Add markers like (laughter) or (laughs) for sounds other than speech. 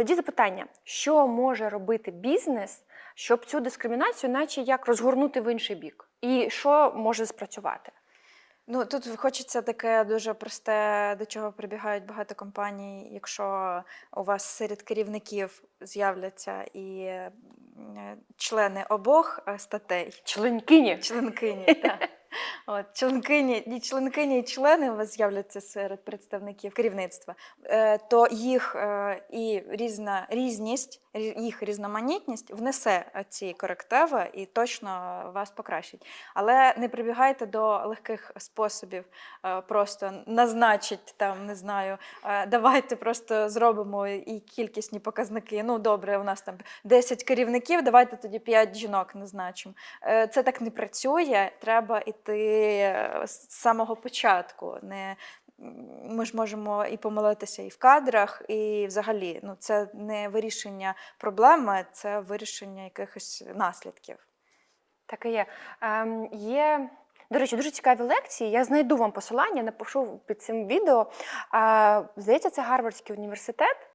Тоді запитання: що може робити бізнес, щоб цю дискримінацію, наче як розгорнути в інший бік? І що може спрацювати? Ну тут хочеться таке дуже просте, до чого прибігають багато компаній. Якщо у вас серед керівників з'являться і е, члени обох е, статей, Членкині. членкині, так. (laughs) От, членкині, і членкині і члени у вас з'являться серед представників керівництва, е, то їх е, і різна різність, їх різноманітність внесе ці корективи і точно вас покращить. Але не прибігайте до легких способів, е, просто назначить там, не знаю, давайте просто зробимо і кількісні показники. Ну, добре, у нас там 10 керівників, давайте тоді 5 жінок назначимо. Це так не працює. Треба йти е, з самого початку. Не ми ж можемо і помилитися і в кадрах, і взагалі ну це не вирішення проблеми, це вирішення якихось наслідків. Так і є. Ем, є. До речі, дуже цікаві лекції. Я знайду вам посилання, напишу під цим відео. Здається, це Гарвардський університет.